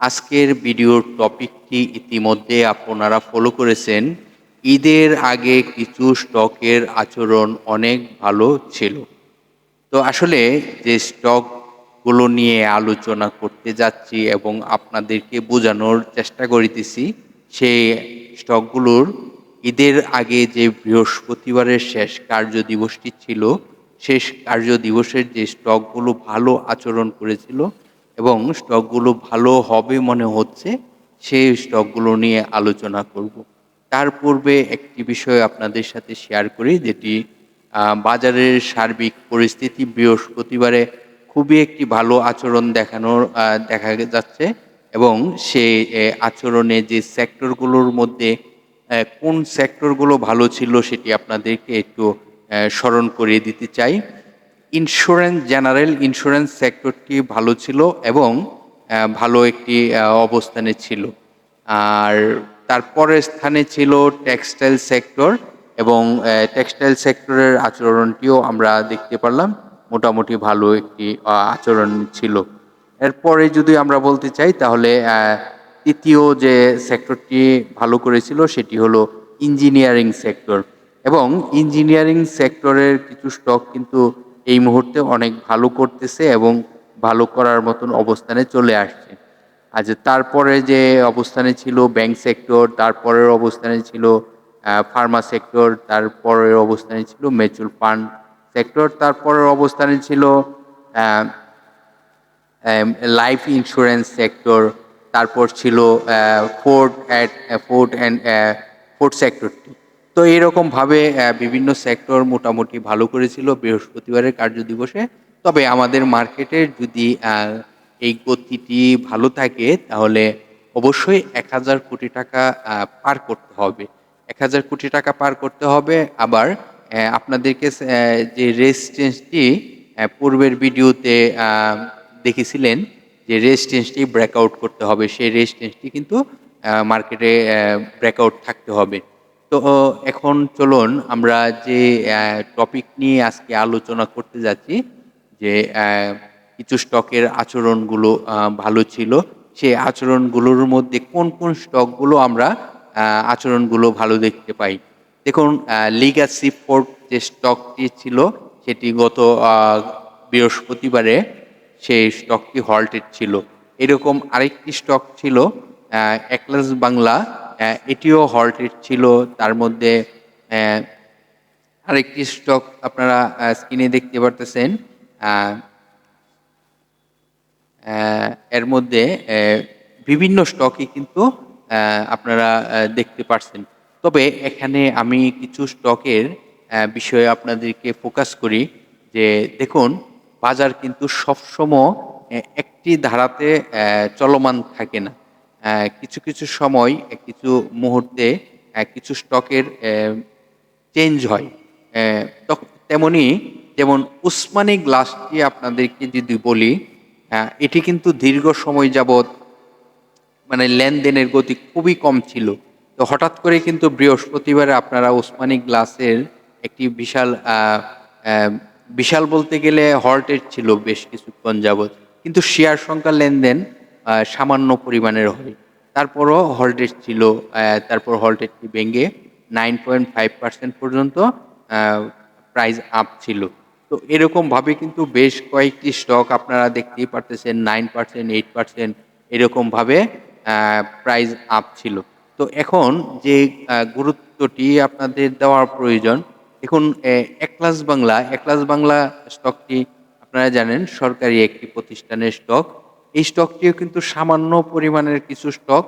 আজকের ভিডিওর টপিকটি ইতিমধ্যে আপনারা ফলো করেছেন। ঈদের আগে কিছু স্টকের আচরণ অনেক ভালো ছিল। তো আসলে যে স্টকগুলো নিয়ে আলোচনা করতে যাচ্ছি এবং আপনাদেরকে বোঝানোর চেষ্টা করিতেছি, সেই স্টকগুলোর ঈদের আগে যে বৃহস্পতিবারের শেষ কার্য দিবসটি ছিল, শেষ কার্য দিবসের যে স্টকগুলো ভালো আচরণ করেছিল এবং স্টকগুলো ভালো হবে মনে হচ্ছে, সেই স্টকগুলো নিয়ে আলোচনা করব। তার পূর্বে একটি বিষয় আপনাদের সাথে শেয়ার করি, যেটি বাজারের সার্বিক পরিস্থিতি বৃহস্পতিবারে খুবই একটি ভালো আচরণ দেখানোর দেখা যাচ্ছে এবং সে আচরণে যে সেক্টরগুলোর মধ্যে কোন সেক্টরগুলো ভালো ছিল সেটি আপনাদেরকে একটু স্মরণ করিয়ে দিতে চাই। ইন্স্যুরেন্স জেনারেল ইন্স্যুরেন্স সেক্টরটি ভালো ছিল এবং ভালো একটি অবস্থানে ছিল। আর তারপরের স্থানে ছিল টেক্সটাইল সেক্টর এবং টেক্সটাইল সেক্টরের আচরণটিও আমরা দেখতে পারলাম। মোটামুটি ভালো একটি আচরণ ছিল। এরপরে যদি আমরা বলতে চাই, তাহলে তৃতীয় যে সেক্টরটি ভালো করেছিল সেটি হলো ইঞ্জিনিয়ারিং সেক্টর এবং ইঞ্জিনিয়ারিং সেক্টরের কিছু স্টক কিন্তু এই মুহূর্তে অনেক ভালো করতেছে এবং ভালো করার মতন অবস্থানে চলে আসছে। আচ্ছা তারপরে যে অবস্থানে ছিল ব্যাংক সেক্টর তারপরের অবস্থানে ছিল ফার্মা সেক্টর তারপরের অবস্থানে ছিল মিউচুয়াল ফান্ড সেক্টর তারপরের অবস্থানে ছিল লাইফ ইন্স্যুরেন্স সেক্টর তারপর ছিল Ford at Ford and Ford সেক্টরটি তো এরকমভাবে বিভিন্ন সেক্টর মোটামুটি ভালো করেছিল বৃহস্পতিবারের কার্য দিবসে তবে আমাদের মার্কেটের যদি এই গতিটি ভালো থাকে, তাহলে অবশ্যই এক হাজার কোটি টাকা পার করতে হবে। এক হাজার কোটি টাকা পার করতে হবে। আবার আপনাদেরকে যে রেজিস্ট্যান্সটি পূর্বের ভিডিওতে দেখেছিলেন, যে রেজিস্ট্যান্সটি ব্রেকআউট করতে হবে। সেই রেজিস্ট্যান্সটি কিন্তু মার্কেটে ব্রেকআউট থাকতে হবে। তো এখন চলুন আমরা যে টপিক নিয়ে আজকে আলোচনা করতে যাচ্ছি, যে কিছু স্টকের আচরণগুলো ভালো ছিল, সেই আচরণগুলোর মধ্যে কোন কোন স্টকগুলো আমরা আচরণগুলো ভালো দেখতে পাই? দেখুন লিগাসি ফোর্ট যে স্টকটি ছিল, সেটি গত বৃহস্পতিবারে সেই স্টকটি হল্টেড ছিল। এরকম আরেকটি স্টক ছিল একলাস বাংলা এটিও হল্টেড ছিল। তার মধ্যে আরেকটি স্টক আপনারা স্ক্রিনে দেখতে পারতেছেন। এর মধ্যে বিভিন্ন স্টকই কিন্তু আপনারা দেখতে পারছেন। তবে এখানে আমি কিছু স্টকের বিষয়ে আপনাদেরকে ফোকাস করি যে, দেখুন, বাজার কিন্তু সবসময় একটি ধারাতে চলমান থাকে না। কিছু কিছু সময় কিছু মুহূর্তে কিছু স্টকের চেঞ্জ হয়। তেমনি যেমন উসমানি গ্লাসটি আপনাদেরকে যদি বলি এটি কিন্তু দীর্ঘ সময় যাবৎ মানে লেনদেনের গতি খুবই কম ছিল। তো হঠাৎ করে কিন্তু বৃহস্পতিবারে আপনারা ওসমানী গ্লাসের একটি বিশাল বিশাল বলতে গেলে হল্টেড ছিল বেশ কিছুক্ষণ যাবৎ। কিন্তু শেয়ার সংখ্যা লেনদেন সামান্য পরিমাণের হয় তারপরও হল্টেড ছিল তারপর হল্টেডটি ভেঙে নাইন পয়েন্ট ফাইভ পার্সেন্ট পর্যন্ত প্রাইস আপ ছিল। তো এরকমভাবে কিন্তু বেশ কয়েকটি স্টক আপনারা দেখতেই পারতেছেন নাইন পার্সেন্ট এইট পার্সেন্ট এরকমভাবে প্রাইস আপ ছিল। তো এখন যে গুরুত্বটি আপনাদের দেওয়ার প্রয়োজন এখন একলাস বাংলা একলাস বাংলা স্টকটি আপনারা জানেন, সরকারি একটি প্রতিষ্ঠানের স্টক এই স্টকটিও কিন্তু সামান্য পরিমাণের কিছু স্টক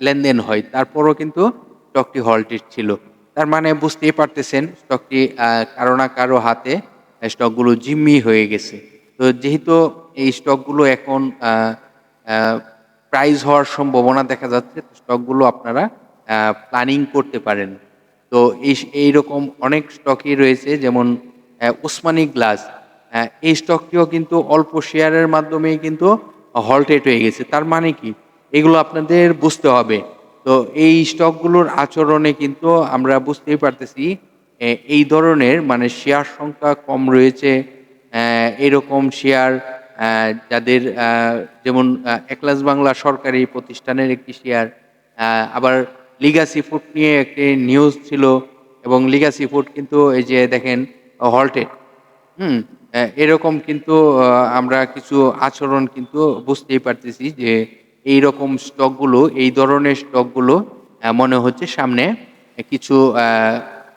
লেনদেন হয়। তারপরও কিন্তু স্টকটি হল্টেড ছিল। তার মানে বুঝতেই পারতেছেন স্টকটি কারও না কারও হাতে স্টকগুলো জিম্মি হয়ে গেছে। তো যেহেতু এই স্টকগুলো এখন আহ, হওয়ার সম্ভাবনা দেখা যাচ্ছে স্টকগুলো আপনারা প্ল্যানিং করতে পারেন। তো এই এইরকম অনেক স্টকই রয়েছে যেমন উসমানী গ্লাস। এই স্টকটিও কিন্তু অল্প শেয়ারের মাধ্যমেই কিন্তু হলটেড হয়ে গেছে। তার মানে কি? এগুলো আপনাদের বুঝতে হবে। তো এই স্টকগুলোর আচরণে কিন্তু আমরা বুঝতেই পারতেছি এই ধরনের মানে শেয়ার সংখ্যা কম রয়েছে। এরকম শেয়ার যাদের যেমন একলাস বাংলা সরকারি প্রতিষ্ঠানের একটি শেয়ার আবার লিগাসি ফুড নিয়ে একটি নিউজ ছিল এবং লিগাসি ফুড কিন্তু এই যে দেখেন হল্টেড হুম এরকম কিন্তু আমরা কিছু আচরণ কিন্তু বুঝতেই পারতেছি যে এই রকম স্টকগুলো, এই ধরনের স্টকগুলো মনে হচ্ছে সামনে কিছু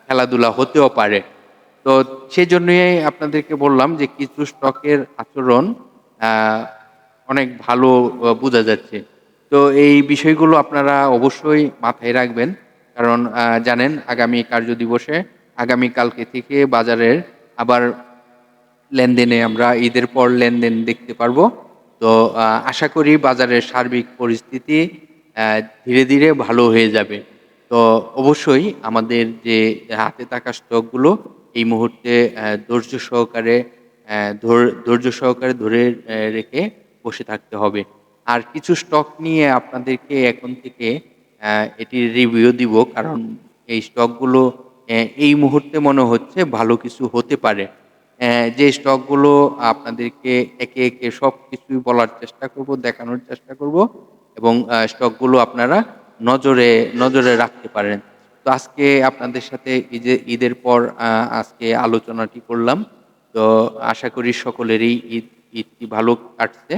খেলাধুলা হতেও পারে। তো সেই জন্যই আপনাদেরকে বললাম যে কিছু স্টকের আচরণ অনেক ভালো বোঝা যাচ্ছে। তো এই বিষয়গুলো আপনারা অবশ্যই মাথায় রাখবেন। কারণ জানেন আগামী কার্য দিবসে আগামী কালকে থেকে বাজারের আবার লেনদেনে আমরা ঈদের পর লেনদেন দেখতে পারব। তো আশা করি বাজারের সার্বিক পরিস্থিতি ধীরে ধীরে ভালো হয়ে যাবে। তো, অবশ্যই আমাদের যে হাতে থাকা স্টকগুলো, এই মুহূর্তে ধৈর্য সহকারে ধৈর্য সহকারে ধরে রেখে বসে থাকতে হবে। আর কিছু স্টক নিয়ে আপনাদেরকে এখন থেকে এটির রিভিউ দিব, কারণ এই স্টকগুলো এই মুহূর্তে মনে হচ্ছে ভালো কিছু হতে পারে। যে স্টকগুলো আপনাদেরকে একে একে সব কিছুই বলার চেষ্টা করব, দেখানোর চেষ্টা করব এবং স্টকগুলো আপনারা নজরে নজরে রাখতে পারেন। তো আজকে আপনাদের সাথে ঈদে ঈদের পর আজকে আলোচনাটি করলাম। তো আশা করি সকলেরই ঈদ, ঈদটি ভালো কাটছে।